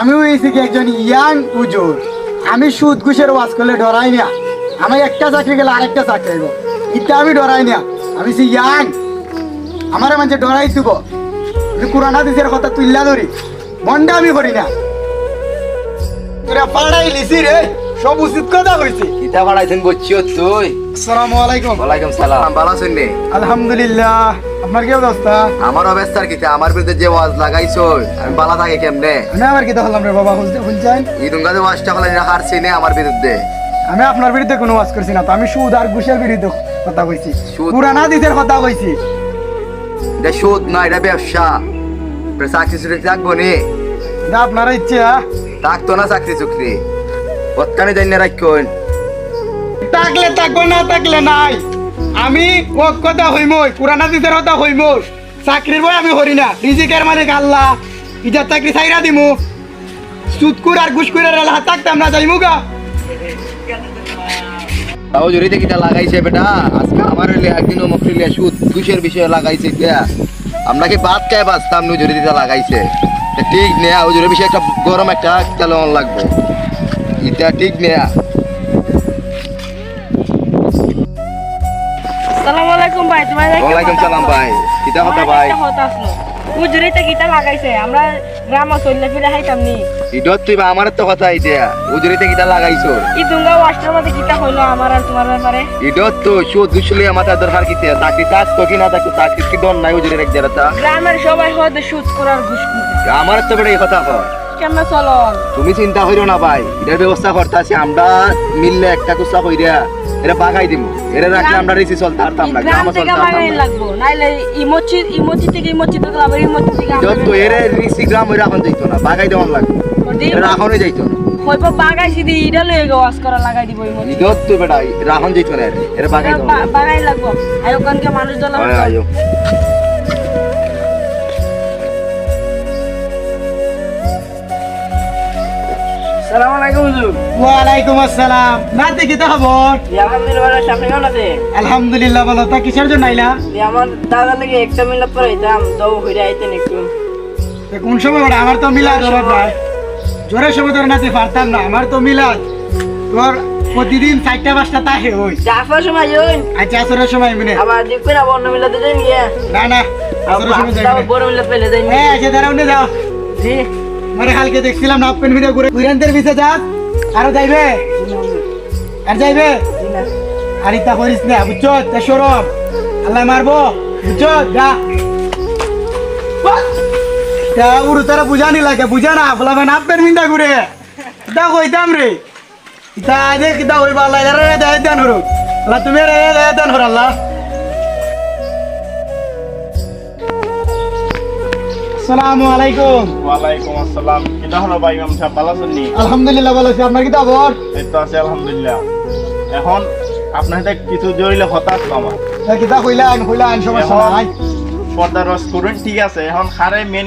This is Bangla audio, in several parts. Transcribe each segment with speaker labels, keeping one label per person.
Speaker 1: আমি হয়েছি কি একজন ইয়াং উজুর। আমি সুদ ঘুষের ওয়াজ করলে ডরাই না। আমি একটা চাকরি গেলে আরেকটা চাকরি আইব ইটা আমি ডরাই না। আমি সে ইয়াং। আমার মানুষ ডরাই আমি কোরআন হাদিসের কথা তুললা ধরি। মনটা আমি করি না। তোরা পাড়াই লিসি রে সব উচিত কথা হয়েছে
Speaker 2: কিতা বাড়াইছেন বলছিও তুই।
Speaker 1: আসসালামু আলাইকুম।
Speaker 2: ওয়ালাইকুম সালাম। ভালো আছেন নে
Speaker 1: আলহামদুলিল্লাহ। আপনার কি অবস্থা?
Speaker 2: আমার অবস্থার কিতা আমার বিরুদ্ধে যে ওয়াজ লাগাইছো আমি বালা থাকে কেমনে?
Speaker 1: আমি আবার কি হলাম রে বাবা শুনছেন
Speaker 2: এই দুঙ্গা যে ওয়াজটা হলে হারছি নে আমার বিরুদ্ধে।
Speaker 1: আমি আপনার বিরুদ্ধে কোনো ওয়াজ করছি না তো আমি সুদ আর ঘুষের বিরুদ্ধে কথা কইছি।
Speaker 2: সুদ-
Speaker 1: পুরানা হাদিসের কথা কইছি।
Speaker 2: এটা সুদ না এটা ব্যবসা। চাকরি চুরি থাকব নি।
Speaker 1: এটা আপনার ইচ্ছা।
Speaker 2: থাকতো না চাকরি চুকরি পৎকানি জানি রাখুন
Speaker 1: থাকলে থাকব না থাকলে নাই। আমি কক কথা হইমই পুরানা হাদিসের কথা হইমই। চাকরির বই আমি হরি না, রিজিকের মালিক আল্লাহ। ইজার চাকরি চাইরা দিমু। সুদকুর আর ঘুষকুরের এলাকা থাকতাম না যাইমু গা।
Speaker 2: তাও জড়িতে কিটা লাগাইছে বেটা। আজকে আমার একদিন সুদ, ঘুষের বিষয়ে লাগাইছে আমরা কি বাদ খায় বাঁচতাম নু জড়িতে লাগাইছে। ঠিক নেয়া, ও জড়ির বিষয়ে একটা গরম একটা চালন লাগবে। এটা ঠিক নেয়া। ওয়ালাইকুম সালাম ভাই কিতা
Speaker 3: আমার
Speaker 2: কথা ভাই
Speaker 3: উজুরিতে লাগাইছে? আমরা গ্রাম চললে ফিরে হাইতাম নি।
Speaker 2: ইডত তুই বা আমার তো কথা ইডিয়া ও জড়িতে লাগাইছো?
Speaker 3: ই দুঙ্গা মধ্যে হইল আমার আর তোমার ব্যাপারে?
Speaker 2: ইডত তো সুদ ঘুষলে আমার দরকার কিতে চাকরি কাজ তো কি না থাকতো চাকরি কি ডন নাই এক জায়গাটা
Speaker 3: গ্রামের সবাই সুদ করার ঘুষ
Speaker 2: আমার তো এই কথা হয়
Speaker 3: কেমন চলো
Speaker 2: তুমি চিন্তা করিও না ভাই এটার ব্যবস্থা করতে আছি আমরা মিললে একটা কুসা কইরা এটা বাগাই দিব এটা রাখলে আমরা রিসি চলতে পারতাম না
Speaker 3: গ্রাম থেকে বাগাই লাগবো নাইলে ই মসজিদ ই থেকে ই মসজিদ থেকে আবার ই মসজিদ থেকে
Speaker 2: যত তো এর রিসি গ্রাম ওই রাখন যাইতো না বাগাই দেওয়ান লাগবে। এটা রাখনই যাইতো না।
Speaker 3: বাগাই সিধি ইডা লয়ে গো করা লাগাই দিব ই মসজিদ
Speaker 2: ইদত তো বেটা রাখন যাইতো না এর। এর বাগাই লাগবে।
Speaker 3: বাগাই লাগবো। আর ওখানকে মানুষ দলা
Speaker 2: আয়,
Speaker 3: সালাম আলাইকুম হুজুর।
Speaker 1: আসসালাম। না দেখি তো খবর
Speaker 3: আলহামদুলিল্লাহ সামনে কেমন আছে
Speaker 1: আলহামদুলিল্লাহ ভালো। তা কিসের জন্য আইলা?
Speaker 3: আমার দাদা লাগে একটা তো হইরা আইতেন একটু।
Speaker 1: কোন সময় আমার তো মিলাদ ধরত ভাই। জোরের সময় ধরে নাতে পারতাম না আমার তো মিলাদ। তোর প্রতিদিন চারটা পাঁচটা তাহে ওই
Speaker 3: সময় যাইন
Speaker 1: আচ্ছা আসরের সময় মিনে?
Speaker 3: আবার অন্য মিলাতে যাই
Speaker 1: না না আসরের সময় যাই
Speaker 3: বড় মিলা পেলে যাই
Speaker 1: হ্যাঁ আচ্ছা দাঁড়াও নে যাও।
Speaker 3: জি।
Speaker 1: মানে কালকে দেখছিলাম না পেন ভিডিও ঘুরে ঘুরান্তের পিছে যা আরও যাইবে? আর যাইবে? আর ইতা করিস না, বুঝছ? তে সরব আল্লাহ মারবো, বুঝছ? যা। তা উড়ু তারা বুঝানি লাগে, বুঝা না। বলাবে না মিন্ডা ঘুরে। দা কইতাম রে। ইতা আজে কিতা হইবা আল্লাহ রে দেয় দেন হরু আল্লাহ তুমি রে দেয় দেন হর, আল্লাহ। আসসালামু আলাইকুম।
Speaker 4: ওয়ালাইকুম আসসালাম। কিটা হলো ভাই ইমাম সাহেব ভালো আছেন
Speaker 1: আলহামদুলিল্লাহ ভালো আছি। আপনার কি খবর?
Speaker 4: এই তো আছে আলহামদুলিল্লাহ। এখন আপনার সাথে কিছু আমার।
Speaker 1: কিতা কইলান? কইলান সমস্যা নাই।
Speaker 4: পর্দা রস করুন ঠিক আছে। এখন খারে মেন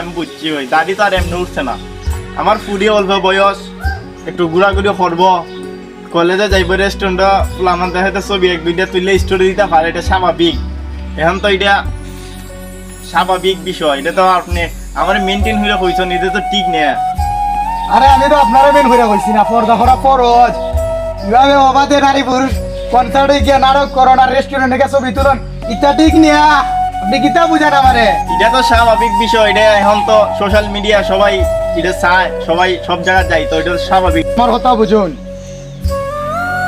Speaker 4: আমি বুঝছি ওই। দাড়ি তো আর এমনি উঠছে না। আমার ফুডি অল্প বয়স। একটু ঘুরাঘুরি করব। কলেজে যাইব রেস্টুরেন্ট দেখাতে ছবি এক দুইটা তুললে স্টোরি দিতে পারে এটা স্বাভাবিক। এখন তো এটা স্বাভাবিক বিষয় এটা তো আপনি আমার মেনটেন হইলে কইছেন এটা তো ঠিক নেই
Speaker 1: আরে আমি তো আপনারা মেন হইরা কইছি না পর্দা করা ফরজ। কীভাবে অবাধে নারী পুরুষ কনসার্টে গিয়ে নাটক করন রেস্টুরেন্টে গিয়ে ছবি তুলন ইত্যা ঠিক নিয়া আপনি কিতা বুঝান আমারে?
Speaker 4: এটা তো স্বাভাবিক বিষয় এটা এখন তো সোশ্যাল মিডিয়া সবাই এটা চায় সবাই সব জায়গায় যায় তো এটা স্বাভাবিক।
Speaker 1: আমার কথা বুঝুন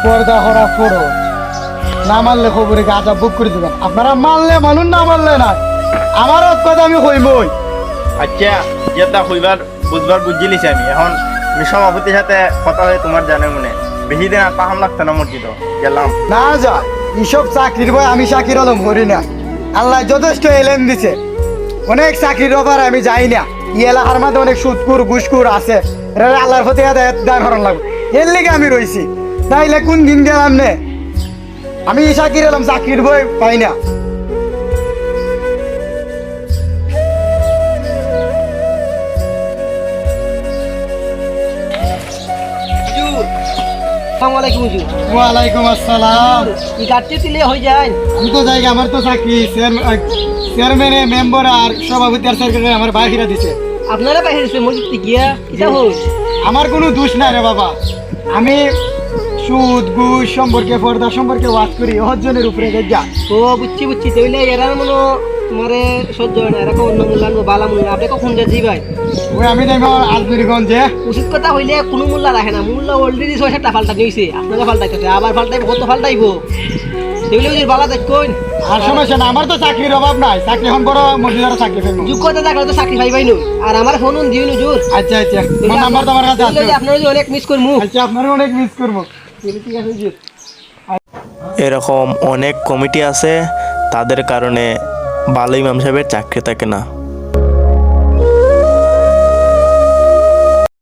Speaker 1: পর্দা করা ফরজ। না মানলে খবরে গাজা বুক করে দিবেন। আপনারা মানলে মানুন না মানলে না আমার কথা আমি কইমই
Speaker 4: আচ্ছা যেটা হইবার বুঝবার বুঝিলিছি আমি। এখন আমি সভাপতির সাথে কথা হয়ে তোমার জানে মনে। বেশি দিন আর পাহাম লাগতো না মসজিদ গেলাম।
Speaker 1: না যা এইসব চাকরির বই আমি চাকরির আলম করি না। আল্লাহ যথেষ্ট এলেন দিছে। অনেক চাকরির অফার আমি যাই না। ই এলাকার মধ্যে অনেক সুদকুর ঘুষকুর আছে। আল্লাহর প্রতি দান করার লাগবে। এর লিগে আমি রইছি। তাইলে কোন দিন গেলাম নে? আমি চাকরি এলাম চাকরির বই পাই না।
Speaker 3: আসসালামাইকুম হুজুর।
Speaker 1: ওয়ালাইকুম আসসালাম।
Speaker 3: ই গাড়ি দিলে হয়ে যায়?
Speaker 1: আমি তো আমার তো চাকরি চেয়ারম্যানে মেম্বার আর সভাপতি আর সেক্রেটারি আমার বাহিরা দিছে।
Speaker 5: আপনারা মসজিদ গিয়া
Speaker 1: আমার কোনো দোষ নাই রে বাবা। আমি সুদ ঘুষ সম্পর্কে পর্দা সম্পর্কে ওয়াজ করি হজনের উপরে যা
Speaker 5: ও বুঝছি বুঝছি। তাইলে এরা মনে তোমারে সহ্য হয় না এরকম অন্য মূল্য আনব বালা মূল্য আপনি কখন যে জি ভাই?
Speaker 1: ওই আমি আজমিরগঞ্জে
Speaker 5: উচিত কথা হইলে কোনো মূল্য রাখে না। মূল্য অলরেডি ছয় সাতটা ফাল্টা নিয়েছে আপনাকে ফাল্টাইতেছে আবার ফাল্টাইব কত ফাল্টাইব? সেগুলো যদি বালা দেখুন
Speaker 1: আর সমস্যা না আমার তো চাকরির অভাব নাই। চাকরি এখন বড় মহিলারা চাকরি ফেলব
Speaker 5: যোগ্যতা থাকলে তো চাকরি পাইবাই নই আর আমার ফোন দিও নজুর
Speaker 1: আচ্ছা আচ্ছা। আমার নাম্বার তোমার কাছে আছে।
Speaker 5: আপনার যদি অনেক মিস করমু।
Speaker 1: আচ্ছা আপনারও অনেক মিস করব।
Speaker 5: ঠিক আছে হুজুর
Speaker 6: এরকম অনেক কমিটি আছে তাদের কারণে ভালো ইমাম সাহেবের চাকরি থাকে না।